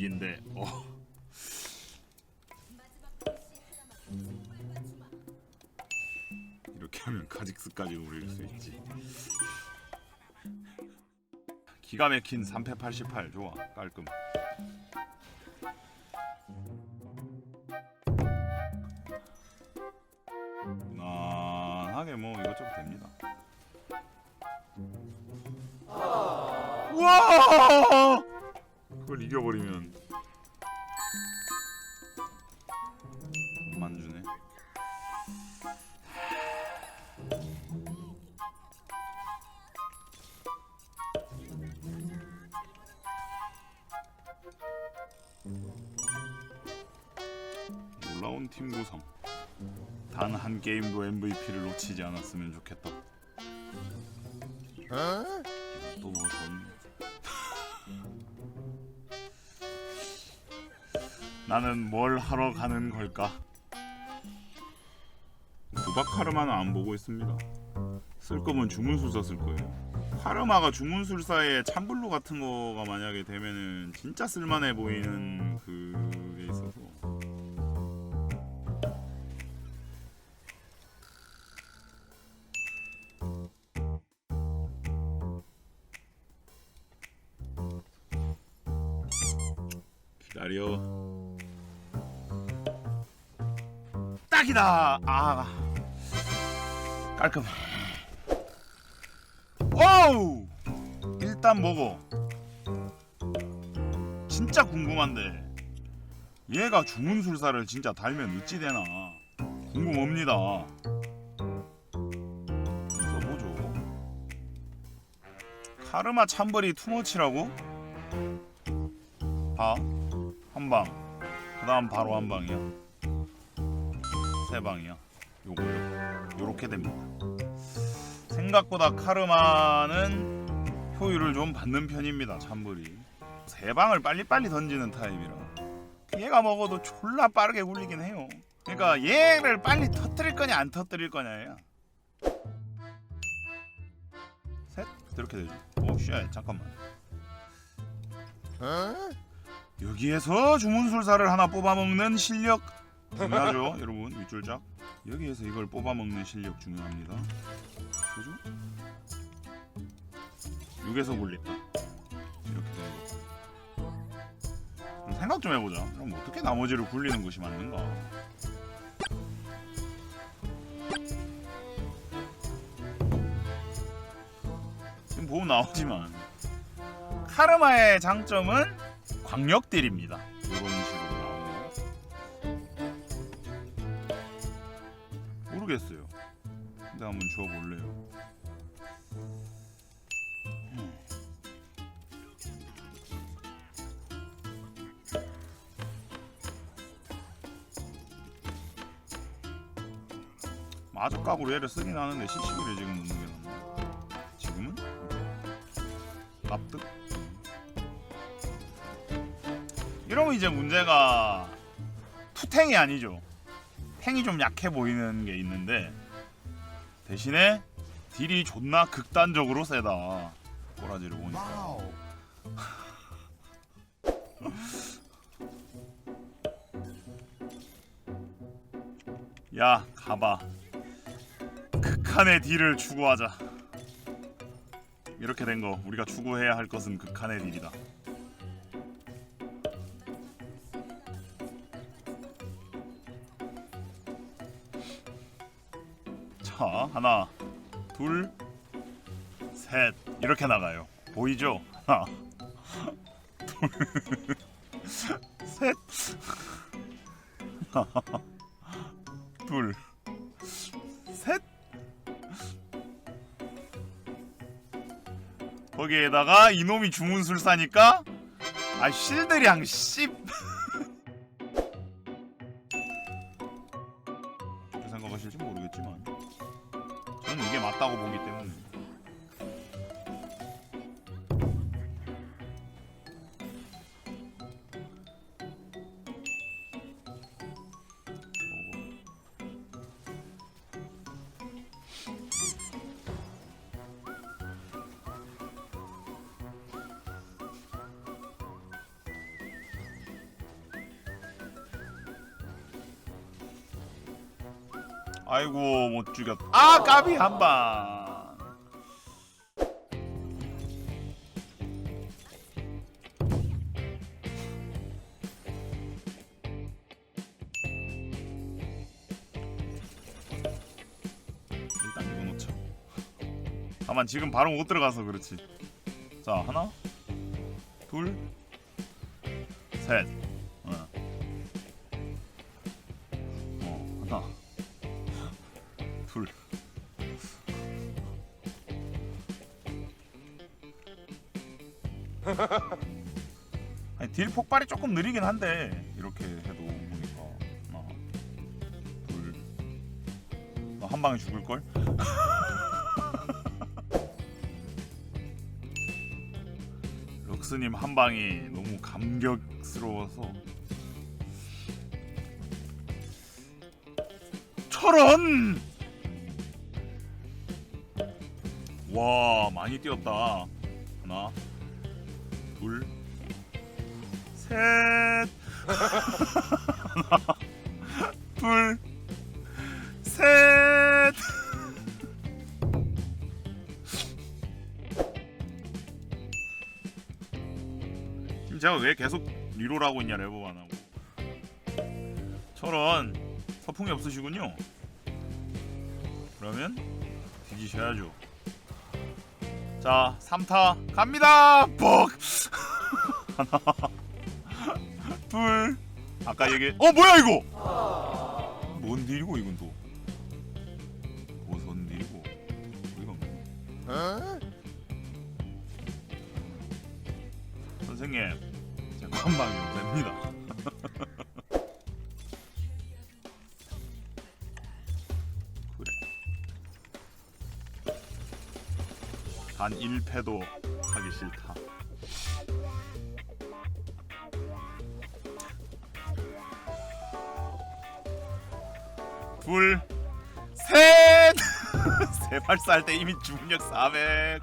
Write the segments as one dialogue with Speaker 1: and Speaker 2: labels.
Speaker 1: 분위기인데 어. 이렇게 하면 카직스까지 노릴 수 있지. 기가 막힌 3패 88 좋아 깔끔. 무난하게 뭐 이것저것 됩니다. 우와 그걸 이겨버리면 못 주네. 놀라운 팀 구성. 단 한 게임도 MVP를 놓치지 않았으면 좋겠다. 또더 없네 나는 뭘 하러 가는 걸까? 도박 카르마는 안 보고 있습니다. 쓸 거면 주문술사 쓸 거예요. 카르마가 주문술사에 찬블루 같은 거가 만약에 되면은 진짜 쓸만해 보이는 그게 있어서 기다려. 딱이다. 아 깔끔. 와우. 일단 먹어. 진짜 궁금한데 얘가 주문술사를 진짜 달면 어찌 되나 궁금합니다. 써보죠. 카르마 참벌이 투머치라고? 봐. 한 방. 그 다음 바로 한 방이야. 세 방이야. 요거요. 요렇게 됩니다. 생각보다 카르마는 효율을 좀 받는 편입니다. 참불이. 세 방을 빨리빨리 던지는 타입이라. 얘가 먹어도 졸라 빠르게 굴리긴 해요. 그러니까 얘를 빨리 터뜨릴 거냐 안 터뜨릴 거냐야. 셋 이렇게 되죠. 오 쉣, 잠깐만. 여기에서 주문술사를 하나 뽑아먹는 실력 중요하죠 여러분. 윗줄작. 여기에서 이걸 뽑아먹는 실력 중요합니다. 그죠? 6에서 굴린다. 이렇게 되는 거 생각 좀 해보자. 그럼 어떻게 나머지를 굴리는 것이 맞는가? 지금 보면 나오지만 카르마의 장점은 광역딜입니다. 이런 식으로 모르겠어요. 근데 한번 주워볼래요. 음. 마족각으로 얘를 쓰긴 하는데 CC기를 지금 넣는 게 낫나? 지금은? 납득? 이러면 이제 문제가 투탱이 아니죠. 탱이 좀 약해 보이는 게 있는데 대신에 딜이 존나 극단적으로 세다. 꼬라지를 보니까. 야 가봐. 극한의 딜을 추구하자. 이렇게 된 거 우리가 추구해야 할 것은 극한의 딜이다. 하나 둘 셋. 이렇게 나가요. 보이죠? 하나 둘셋. 둘셋. 거기에다가 이놈이 주문술 사니까 아 실드량 씹. 어떻게 생각하실지 모르겠지만 이게 맞다고 보기 때문에 아이고 못 죽였다. 아 까비 한 방. 일단 이거 놓자. 다만 지금 바로 못 들어가서 그렇지. 자 하나, 둘, 셋. 아니 딜 폭발이 조금 느리긴 한데 이렇게 해도 보니까. 하나, 둘. 너한 방에 죽을 걸? 럭스님 한 방이 너무 감격스러워서. 철원! 와 많이 뛰었다. 하나 둘 셋. 하나 둘 셋. 지금 제가 왜 계속 리롤 하고 있냐 레버 안 하고. 철원 서풍이 없으시군요. 그러면 뒤지셔야죠 자 3타 갑니다. 뻑 하나 둘. 아까 얘기 어 뭐야 이거? 뭔 딜이고 이건 또? 무슨 딜이고. 이건 뭐? 선생님 제 건방이 됩니다 단 1패도 하기 싫다 둘 셋! 세발 쌀때 이미 주문력 400.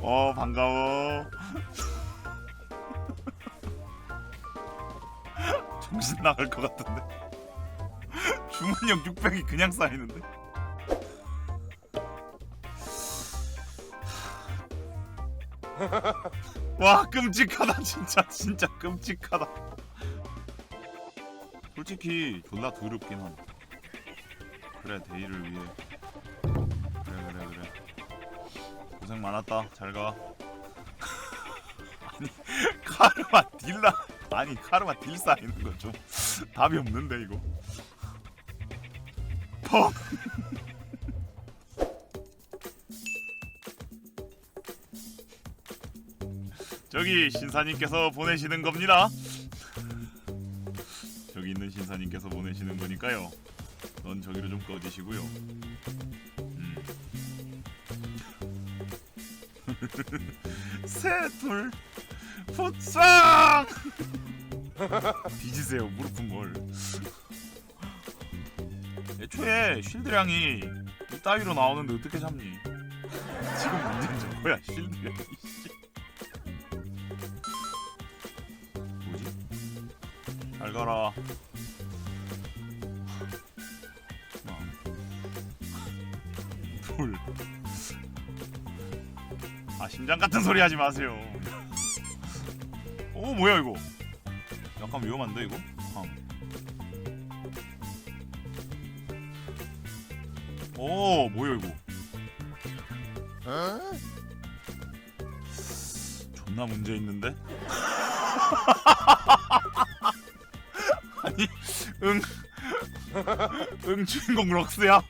Speaker 1: 어 반가워. 정신 나갈 것 같은데. 주문력 600이 그냥 쌓이는데. 와 끔찍하다 진짜 진짜 끔찍하다. 솔직히 존나 더럽긴 한. 그래 데이를 위해. 그래 그래 그래. 고생 많았다. 잘 가. 아니 카르마 딜라 아니 카르마 딜 쌓이는 거 좀 답이 없는데 이거. 펑. 저기 신사님께서 보내시는 겁니다. 저기 있는 신사님께서 보내시는 거니까요. 넌 저기로 좀 꺼지시고요. 음. 셋둘 포창 뒤지세요 무릎은 뭘 애초에 쉴드량이 이 따위로 나오는데 어떻게 잡니 지금 문제는 저거야 쉴드량이 가라 하나 둘. 아 심장 같은 소리 하지 마세요. 오 뭐야 이거? 약간 위험한데 이거? 함. 오 뭐야 이거? 존나 문제 있는데? 응. 응 주인공 럭스야.